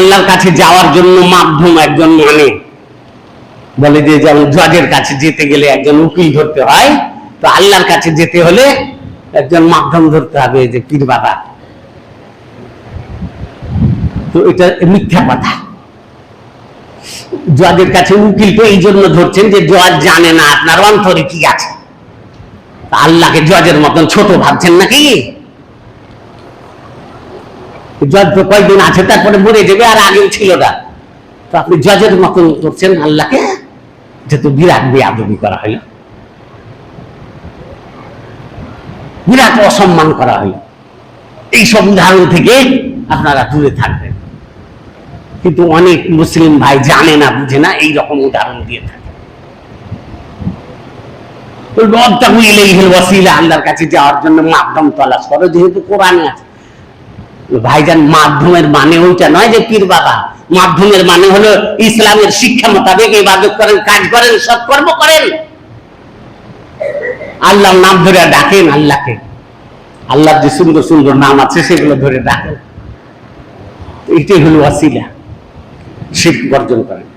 আল্লাহর কাছে যাওয়ার জন্য মাধ্যম একজন মানে। বলে যে যেমন জজের কাছে যেতে গেলে একজন উকিল ধরতে হয়, তো আল্লাহর কাছে যেতে হলে একজন মাধ্যম ধরতে হবে যে পীর বাবা। তো এটা মিথ্যা কথা। জজের কাছে উকিল তো এই জন্য ধরছেন যে জজ জানে না আপনার অন্তরে কি আছে। আল্লাহকে জজের মতন ছোট ভাবছেন নাকি? জজ তো কয়েকদিন আছে, তারপরে মরে যাবে আর আগেও ছিল না। তো আপনি জজের মতন করছেন আল্লাহকে যেহেতু বিরাট করা হইল বিরাট অসম্মান করা হইল উদাহরণ থেকে আপনারা দূরে থাকবেন। কিন্তু অনেক মুসলিম ভাই জানে না, বুঝে না, এই রকম উদাহরণ দিয়ে থাকে। আল্লাহর কাছে যাওয়ার জন্য মাধ্যম তলাশ করো, যেহেতু কোরআনে আছে। ভাইজান, মাধ্যমের মানে ওইটা নয় যে পীর বাবা। মাধ্যমের মানে হলো ইসলামের শিক্ষা মোতাবেক ইবাদত করেন, কাজ করেন, সৎকর্ম করেন। আল্লাহর নাম ধরে ডাকেন আল্লাহকে। আল্লাহর যে সুন্দর সুন্দর নাম আছে সেগুলো ধরে ডাকেন। এটাই হলো ওয়াসিলা। শিখ বর্জন করেন।